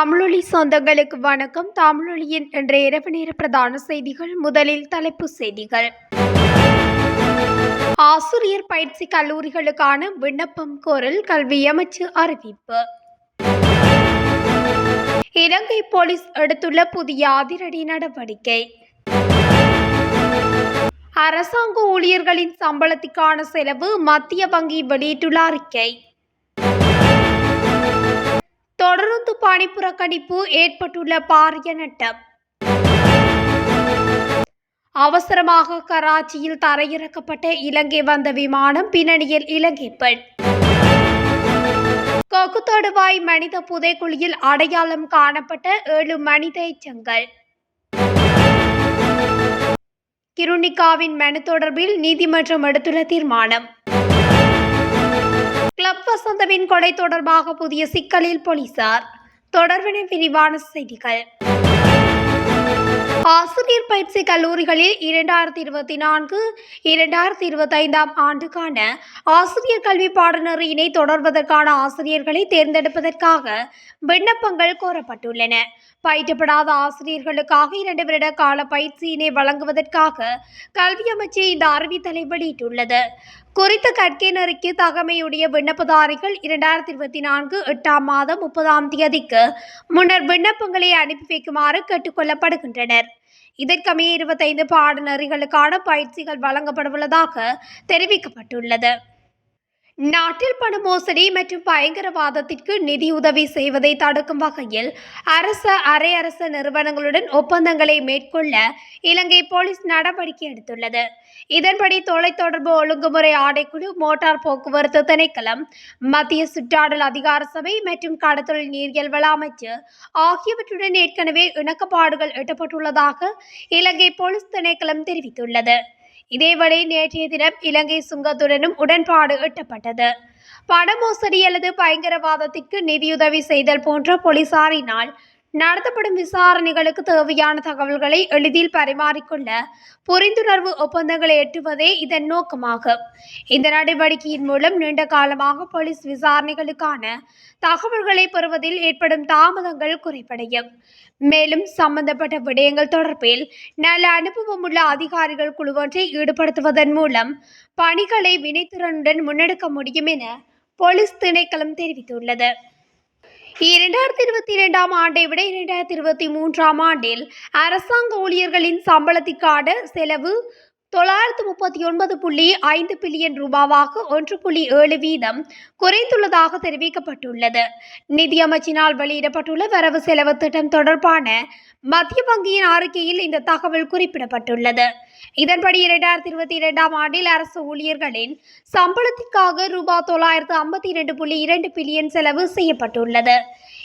தமிழொலி சொந்தங்களுக்கு வணக்கம். தமிழொலியின் இன்றைய இரவு நேர பிரதான செய்திகள் முதலில் தலைப்புச் செய்திகள். ஆசிரியர் பயிற்சி கல்லூரிகளுக்கான விண்ணப்பம் கோரல் கல்வி அமைச்சு அறிவிப்பு. இலங்கை போலீஸ் எடுத்துள்ள புதிய அதிரடி நடவடிக்கை. அரசாங்க ஊழியர்களின் சம்பளத்திற்கான செலவு மத்திய வங்கி வெளியிட்டுள்ள அறிக்கை. தொடர்ந்து பணி புறக்கணிப்பு ஏற்பட்டுள்ள பாரிய நட்டம். அவசரமாக கராச்சியில் தரையிறக்கப்பட்ட இலங்கை வந்த விமானம் பின்னணியில் இலங்கை பெண். கொக்குத்தொடுவாய் மனித புதைக்குழியில் அடையாளம் காணப்பட்ட ஏழு மனித எச்சங்கள். கிருணிகாவின் மனு தொடர்பில் நீதிமன்றம் எடுத்துள்ள தீர்மானம். கிளப் வசந்தவின் கொலை தொடர்பாக புதிய சிக்கலில் போலீசார். தொடர்பின விரிவான செய்திகள். ஆசிரியர் பயிற்சி கல்லூரிகளில் இரண்டாயிரத்தி இருபத்தி நான்கு இரண்டாயிரத்தி இருபத்தைந்தாம் ஆண்டுக்கான ஆசிரியர் கல்வி பாடநெறியினை தொடர்வதற்கான ஆசிரியர்களை தேர்ந்தெடுப்பதற்காக விண்ணப்பங்கள் கோரப்பட்டுள்ளன. பயிற்றப்படாத ஆசிரியர்களுக்காக இரண்டு வருட கால பயிற்சியினை வழங்குவதற்காக கல்வி அமைச்சு இந்த அறிவித்தலை வெளியிட்டுள்ளது. குறித்த கற்கை தகமையுடைய விண்ணப்பதாரிகள் இரண்டாயிரத்தி இருபத்தி நான்கு எட்டாம் மாதம் முப்பதாம் தேதிக்கு முன்னர் விண்ணப்பங்களை அனுப்பி வைக்குமாறு கேட்டுக்கொள்ளப்படுகின்றனர் இதற்கமைய இருபத்தைந்து பாடநெறிகளுக்கான பயிற்சிகள் வழங்கப்படவுள்ளதாக தெரிவிக்கப்பட்டுள்ளது. நாட்டில் பண மோசடி மற்றும் பயங்கரவாதத்திற்கு நிதியுதவி செய்வதை தடுக்கும் வகையில் அரச அரை அரச நிறுவனங்களுடன் ஒப்பந்தங்களை மேற்கொள்ள இலங்கை போலீஸ் நடவடிக்கை எடுத்துள்ளது. இதன்படி தொலைத்தொடர்பு ஒழுங்குமுறை ஆணைக்குழு மோட்டார் போக்குவரத்து திணைக்களம் மத்திய சுற்றாடல் அதிகார சபை மற்றும் கடத்தொழில் நீரியல் வள அமைச்சு ஆகியவற்றுடன் ஏற்கனவே இணக்கப்பாடுகள் எட்டப்பட்டுள்ளதாக இலங்கை போலீஸ் திணைக்களம் தெரிவித்துள்ளது. இதேவேளை நேற்றைய தினம் இலங்கை சுங்கத்துடனும் உடன்பாடு எட்டப்பட்டது. பண மோசடி அல்லது பயங்கரவாதத்திற்கு நிதியுதவி செய்தல் போன்ற போலீசாரினால் நடத்தப்படும் விசாரணைகளுக்கு தேவையான தகவல்களை எளிதில் பரிமாறிக்கொள்ள புரிந்துணர்வு ஒப்பந்தங்களை எட்டுவதே இதன் நோக்கமாகும் இந்த நடவடிக்கையின் மூலம் நீண்ட காலமாக போலீஸ் விசாரணைகளுக்கான தகவல்களை பெறுவதில் ஏற்படும் தாமதங்கள் குறைப்படையும். மேலும் சம்பந்தப்பட்ட விடயங்கள் தொடர்பில் நல்ல அனுபவம் உள்ள அதிகாரிகள் குழுவொன்றை ஈடுபடுத்துவதன் மூலம் பணிகளை வினைத்திறனுடன் முன்னெடுக்க முடியும் என போலீஸ் திணைக்களம் தெரிவித்துள்ளது. இரண்டாயிரத்தி இருபத்தி இரண்டாம் ஆண்டை விட இரண்டாயிரத்தி இருபத்தி மூன்றாம் ஆண்டில் அரசாங்க ஊழியர்களின் சம்பளத்திற்கான செலவு தொள்ளாயிரத்து முப்பத்தி ஒன்பது புள்ளி ஐந்து பில்லியன் ரூபாவாக ஒன்று புள்ளி ஏழு வீதம் குறைந்துள்ளதாக தெரிவிக்கப்பட்டுள்ளது. நிதியமைச்சினால் வெளியிடப்பட்டுள்ள வரவு செலவு திட்டம் தொடர்பான மத்திய வங்கியின் அறிக்கையில் இந்த தகவல் குறிப்பிடப்பட்டுள்ளது. இதன்படி இரண்டாயிரத்தி இருபத்தி இரண்டாம் ஆண்டில் அரசு ஊழியர்களின் சம்பளத்திற்காக ரூபாய் தொள்ளாயிரத்து ஐம்பத்தி இரண்டு புள்ளி இரண்டு பில்லியன் செலவு செய்யப்பட்டுள்ளது.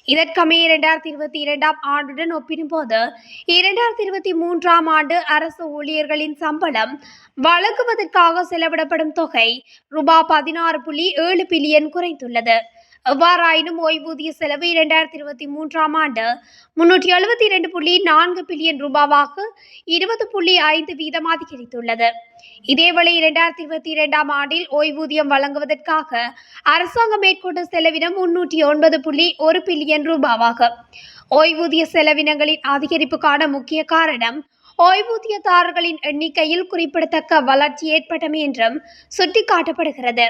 இதற்கமே இரண்டாயிரத்தி இருபத்தி இரண்டாம் ஆண்டுடன் ஒப்பிடும்போது இரண்டாயிரத்தி இருபத்தி மூன்றாம் ஆண்டு அரசு ஊழியர்களின் சம்பளம் வழங்குவதற்காக செலவிடப்படும் தொகை ரூபாய் பதினாறு புள்ளி ஏழு பில்லியன் குறைந்துள்ளது. எவ்வாறாயினும் ஓய்வூதிய செலவு இரண்டாயிரத்தி இருபத்தி மூன்றாம் ஆண்டு முன்னூற்றி எழுபத்தி இரண்டு புள்ளி நான்கு பில்லியன் ரூபாவாக இருபது புள்ளி ஐந்து வீதம் அதிகரித்துள்ளது இதேவேளை இரண்டாயிரத்தி இருபத்தி இரண்டாம் ஆண்டில் ஓய்வூதியம் வழங்குவதற்காக அரசாங்கம் மேற்கொண்ட செலவினம் முன்னூற்றி ஒன்பது புள்ளி ஒரு பில்லியன் ரூபாவாகும் ஓய்வூதிய செலவினங்களின் அதிகரிப்புக்கான முக்கிய காரணம் ஓய்வூதியதாரர்களின் எண்ணிக்கையில் குறிப்பிடத்தக்க வளர்ச்சி ஏற்பட்டமை என்றும் சுட்டிக்காட்டப்படுகிறது.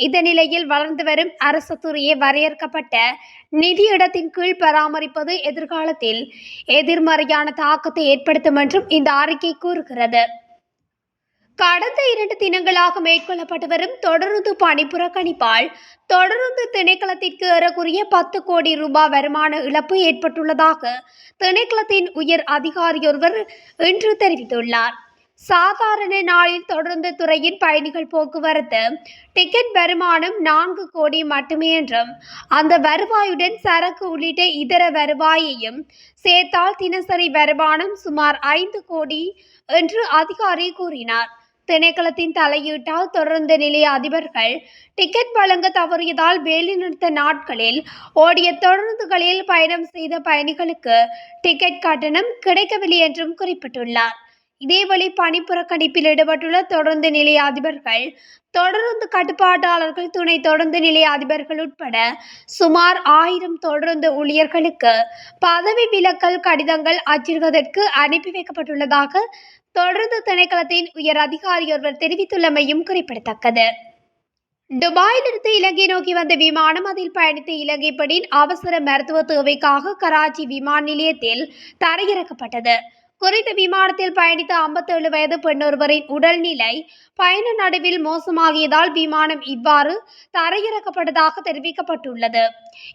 இந்த நிலையில் வளர்ந்து வரும் அரசு துறையை வரையறுக்கப்பட்ட நிதியிடத்தின் கீழ் பராமரிப்பது எதிர்காலத்தில் எதிர்மறையான தாக்கத்தை ஏற்படுத்தும் என்றும் இந்த அறிக்கை கூறுகிறது. கடந்த இரண்டு தினங்களாக மேற்கொள்ளப்பட்டு வரும் தொடருந்து பணி புறக்கணிப்பால் தொடருந்து திணைக்களத்திற்கு ஏறக்குரிய பத்து கோடி ரூபாய் வருமான இழப்பு ஏற்பட்டுள்ளதாக திணைக்களத்தின் உயர் அதிகாரியொருவர் இன்று தெரிவித்துள்ளார். சாதாரண நாளில் தொடர்ந்து துறையின் பயணிகள் போக்குவரத்து டிக்கெட் வருமானம் நான்கு கோடி மட்டுமே என்றும் அந்த வருவாயுடன் சரக்கு உள்ளிட்ட இதர வருவாயையும் சேர்த்தால் தினசரி வருமானம் சுமார் ஐந்து கோடி என்று அதிகாரி கூறினார். திணைக்களத்தின் தலையீட்டால் தொடர்ந்து நிலைய அதிபர்கள் டிக்கெட் வழங்க தவறியதால் வேலைநிறுத்த நாட்களில் ஓடிய தொடர்ந்துகளில் பயணம் செய்த பயணிகளுக்கு டிக்கெட் கட்டணம் கிடைக்கவில்லை என்றும் குறிப்பிட்டுள்ளார். இதேவேளை பணி புறக்கணிப்பில் ஈடுபட்டுள்ள தொடர்ந்து நிலைய அதிபர்கள் தொடர்ந்து கட்டுப்பாட்டாளர்கள் துணை தொடர்ந்து நிலைய அதிபர்கள் உட்பட சுமார் ஆயிரம் தொடர்ந்து ஊழியர்களுக்கு பதவி விலக்கல் கடிதங்கள் அச்சிடுவதற்கு அனுப்பி வைக்கப்பட்டுள்ளதாக தொடர்ந்து திணைக்களத்தின் உயர் அதிகாரி ஒருவர் தெரிவித்துள்ளமையும் குறிப்பிடத்தக்கது. துபாயிலிருந்து இலங்கை நோக்கி வந்த விமானம் அதில் பயணித்த இலங்கை அவசர மருத்துவ தேவைக்காக கராச்சி விமான நிலையத்தில் தரையிறக்கப்பட்டது. குறித்த விமானத்தில் பயணித்த 57 வயது பெண்ணொருவரின் உடல்நிலை பயண நடுவில் மோசமாகியதால் விமானம் இவ்வாறு தரையிறக்கப்பட்டதாக தெரிவிக்கப்பட்டுள்ளது.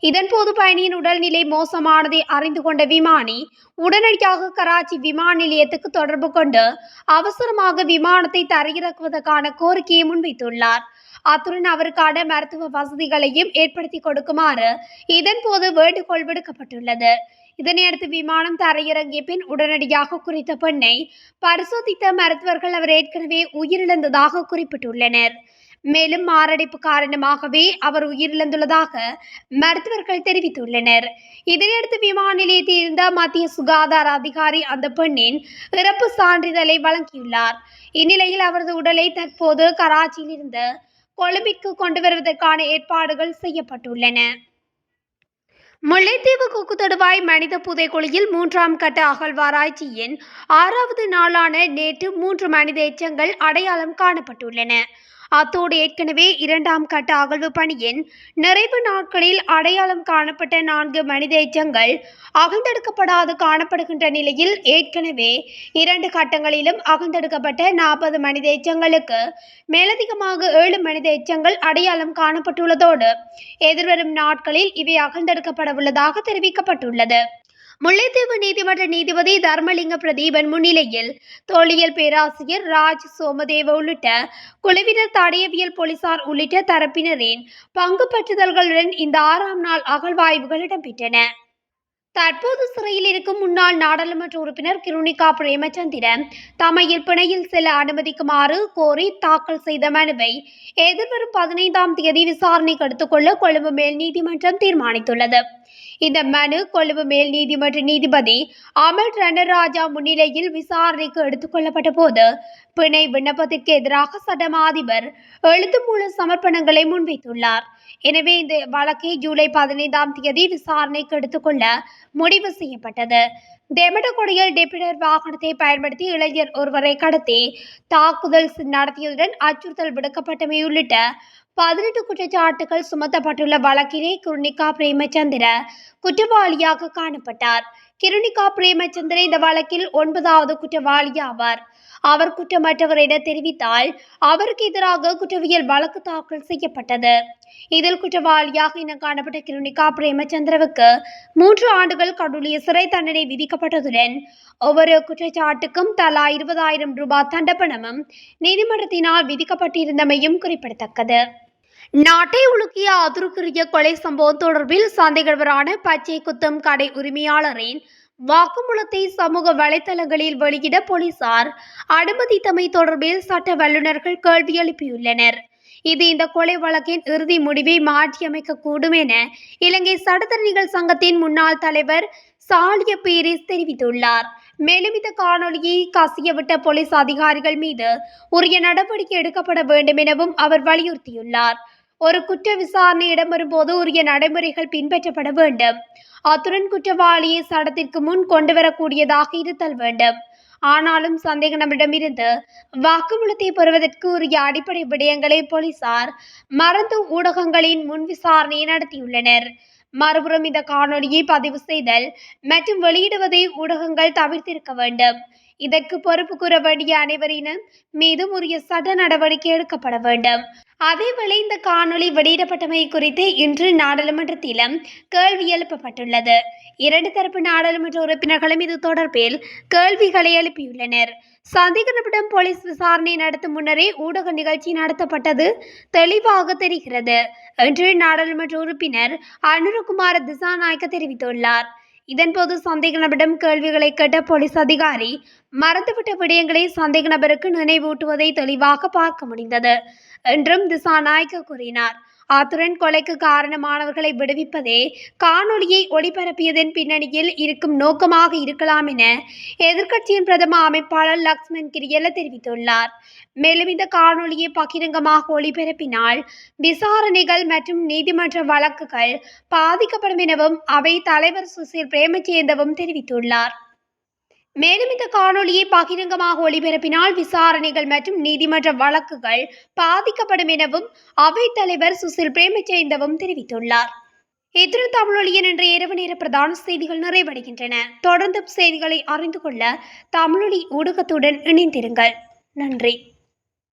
இதன்போது பயணியின் உடல்நிலை மோசமானதை அறிந்து கொண்ட விமானி உடனடியாக கராச்சி விமான நிலையத்துக்கு தொடர்பு கொண்டு அவசரமாக விமானத்தை தரையிறக்குவதற்கான கோரிக்கையை முன்வைத்துள்ளார். அத்துடன் அவருக்கான மருத்துவ வசதிகளையும் ஏற்படுத்தி கொடுக்குமாறு இதன்போது வேண்டுகோள் விடுக்கப்பட்டுள்ளது. இதனையடுத்து விமானம் தரையிறங்கிய பின் உடனடியாக குறித்த பெண்ணை பரிசோதித்த மருத்துவர்கள் அவர் ஏற்கனவே உயிரிழந்ததாக குறிப்பிட்டுள்ளனர். மேலும் மாரடைப்பு காரணமாகவே அவர் உயிரிழந்துள்ளதாக மருத்துவர்கள் தெரிவித்துள்ளனர். இதனையடுத்து விமான நிலையத்தில் இருந்த மத்திய சுகாதார அதிகாரி அந்த பெண்ணின் இறப்பு சான்றிதழை வழங்கியுள்ளார். இந்நிலையில் அவரது உடலை தற்போது கராச்சியில் இருந்து கொழும்பிற்கு கொண்டு வருவதற்கான ஏற்பாடுகள் செய்யப்பட்டுள்ளன. முல்லைத்தீவு கொக்கு மனித புதைக்குழியில் மூன்றாம் கட்ட அகழ்வாராய்ச்சியின் ஆறாவது நாளான நேற்று மூன்று மனித எச்சங்கள் அடையாளம் காணப்பட்டுள்ளன. அத்தோடு ஏற்கனவே இரண்டாம் கட்ட அகழ்வு பணியின் நிறைவு நாட்களில் அடையாளம் காணப்பட்ட நான்கு மனித எச்சங்கள் அகழ்ந்தெடுக்கப்படாது காணப்படுகின்ற நிலையில் ஏற்கனவே இரண்டு கட்டங்களிலும் அகழ்ந்தெடுக்கப்பட்ட நாற்பது மனித எச்சங்களுக்கு மேலதிகமாக ஏழு மனித எச்சங்கள் அடையாளம் காணப்பட்டுள்ளதோடு எதிர்வரும் நாட்களில் இவை அகழ்ந்தெடுக்கப்பட உள்ளதாக தெரிவிக்கப்பட்டுள்ளது. முல்லைத்தீவு நீதிமன்ற நீதிபதி தர்மலிங்க பிரதீபன் முன்னிலையில் தோழியல் பேராசிரியர் ராஜ் சோமதேவ உள்ளிட்ட குழுவினர் தடயவியல் போலீசார் உள்ளிட்ட தரப்பினரின் பங்கு பற்றுதல்களுடன் இந்த ஆறாம் நாள் அகழ்வாய்வுகள் இடம்பெற்றன. தற்போது சிறையில் இருக்கும் முன்னாள் நாடாளுமன்ற உறுப்பினர் கிருணிகா பிரேமச்சந்திரன் தமையில் பிணையில் செல்ல அனுமதிக்குமாறு கோரி தாக்கல் செய்த மனுவை எதிர்வரும் பதினைந்தாம் தேதி விசாரணைக்கு எடுத்துக்கொள்ள கொழும்பு மேல் நீதிமன்றம் தீர்மானித்துள்ளது. இந்த மனு கொழும்பு மேல் நீதிமன்ற நீதிபதி அமல் ரணராஜா முன்னிலையில் விசாரணைக்கு எடுத்துக்கொள்ளப்பட்ட போது பிணை விண்ணப்பத்திற்கு எதிராக சட்டமாதிபர் எழுத்து மூல சமர்ப்பணங்களை முன்வைத்துள்ளார். எனவே இந்த வழக்கை ஜூலை பதினைந்தாம் தேதி விசாரணைக்கு எடுத்துக்கொள்ள முடிவு செய்யப்பட்டது. தெமடகொடியில் டெபிடர் வாகனத்தை பயன்படுத்தி இளைஞர் ஒருவரை கடத்தி தாக்குதல் நடத்தியதுடன் அச்சுறுத்தல் விடுக்கப்பட்டமை உள்ளிட்ட பதினெட்டு குற்றச்சாட்டுகள் சுமத்தப்பட்டுள்ள வழக்கிலே குருணிகா பிரேமச்சந்திர குற்றவாளியாக காணப்பட்டார். கிருணிகா பிரேமச்சந்திர இந்த வழக்கில் ஒன்பதாவது குற்றவாளி ஆவார். அவர் குற்றமற்றவர் என தெரிவித்தால் அவருக்கு எதிராக குற்றவியல் வழக்கு தாக்கல் செய்யப்பட்டது. இதில் குற்றவாளியாக இனம் காணப்பட்ட கிருணிகா பிரேமச்சந்திரவுக்கு மூன்று ஆண்டுகள் கடூழிய சிறை தண்டனை விதிக்கப்பட்டதுடன் ஒவ்வொரு குற்றச்சாட்டுக்கும் தலா இருபதாயிரம் ரூபாய் தண்டப்பணமும் நீதிமன்றத்தினால் விதிக்கப்பட்டிருந்தமையும் குறிப்பிடத்தக்கது. நாட்டை உலுக்கிய அதிருக்குரிய கொலை சம்பவம் தொடர்பில் சந்தேகவரான பச்சை குத்தம் கடை உரிமையாளரின் வாக்குமூலத்தை சமூக வலைதளங்களில் வெளியிட போலீசார் அனுமதித்தமை தொடர்பில் சட்ட வல்லுநர்கள் கேள்வி எழுப்பியுள்ளனர். இது இந்த கொலை வழக்கின் இறுதி முடிவை மாற்றியமைக்கக்கூடும் என இலங்கை சடத்தரணிகள் சங்கத்தின் முன்னாள் தலைவர் சாலிய பீரிஸ் தெரிவித்துள்ளார். மேலும் இந்த காணொலியை கசியவிட்ட போலீஸ் அதிகாரிகள் மீது உரிய நடவடிக்கை எடுக்கப்பட வேண்டும் எனவும் அவர் வலியுறுத்தியுள்ளார். ஒரு குற்ற விசாரணை இடம்பெறும் போது உரிய நடைமுறைகள் பின்பற்றப்பட வேண்டும். அத்துடன் குற்றவாளியை சடத்திற்கு முன் கொண்டு வரக்கூடியதாக இருத்தல் வேண்டும். ஆனாலும் சந்தேக நபரிடமிருந்து வாக்குமூலத்தை பெறுவதற்கு உரிய அடிப்படை விடயங்களை போலீசார் மறந்து ஊடகங்களின் முன் விசாரணையை நடத்தியுள்ளனர். மறுபுறம் இந்த காணொலியை பதிவு செய்தல் மற்றும் வெளியிடுவதை ஊடகங்கள் தவிர்த்திருக்க வேண்டும். இதற்கு பொறுப்பு கூற வேண்டிய அனைவரினும் மீதும் உரிய சட்ட நடவடிக்கை எடுக்கப்பட வேண்டும். அதேவேளை இந்த காணொளி வெளியிடப்பட்டமை குறித்து இன்று நாடாளுமன்றத்திலும் கேள்வி எழுப்பப்பட்டுள்ளது. இரண்டு தரப்பு நாடாளுமன்ற உறுப்பினர்களும் இது தொடர்பில் கேள்விகளை எழுப்பியுள்ளனர். சந்தேகத்திடம் போலீஸ் விசாரணை நடத்தும் முன்னரே ஊடக நிகழ்ச்சி நடத்தப்பட்டது தெளிவாக தெரிகிறது என்று நாடாளுமன்ற உறுப்பினர் அனுரகுமார திசாநாயக்க தெரிவித்துள்ளார். இதன்போது சந்தேக நபரிடம் கேள்விகளை கேட்ட போலீஸ் அதிகாரி மறந்துவிட்ட விடயங்களை சந்தேக நபருக்கு நினைவூட்டுவதை தெளிவாக பார்க்க முடிந்தது என்றும் திசாநாயக்க கூறினார். அத்துடன் கொலைக்கு காரணமானவர்களை விடுவிப்பதே காணொளியை ஒளிபரப்பியதன் பின்னணியில் இருக்கும் நோக்கமாக இருக்கலாம் என எதிர்க்கட்சியின் பிரதம அமைப்பாளர் லக்ஷ்மண் கிரியல தெரிவித்துள்ளார். மேலும் இந்த காணொலியை பகிரங்கமாக ஒளிபரப்பினால் விசாரணைகள் மற்றும் நீதிமன்ற வழக்குகள் பாதிக்கப்படும் எனவும் அவை தலைவர் சுசில் பிரேமச்சேந்தவும் தெரிவித்துள்ளார். மேலும் இந்த காணொளியை பகிரங்கமாக ஒளிபரப்பினால் விசாரணைகள் மற்றும் நீதிமன்ற வழக்குகள் பாதிக்கப்படும் எனவும் அவைத் தலைவர் சுசில் பிரேமச்சேந்தவும் தெரிவித்துள்ளார். இத்துடன் தமிழொலியின் இன்று இரவு நேர பிரதான செய்திகள் நிறைவடைகின்றன. தொடர்ந்து செய்திகளை அறிந்து கொள்ள தமிழொலி ஊடகத்துடன் இணைந்திருங்கள். நன்றி.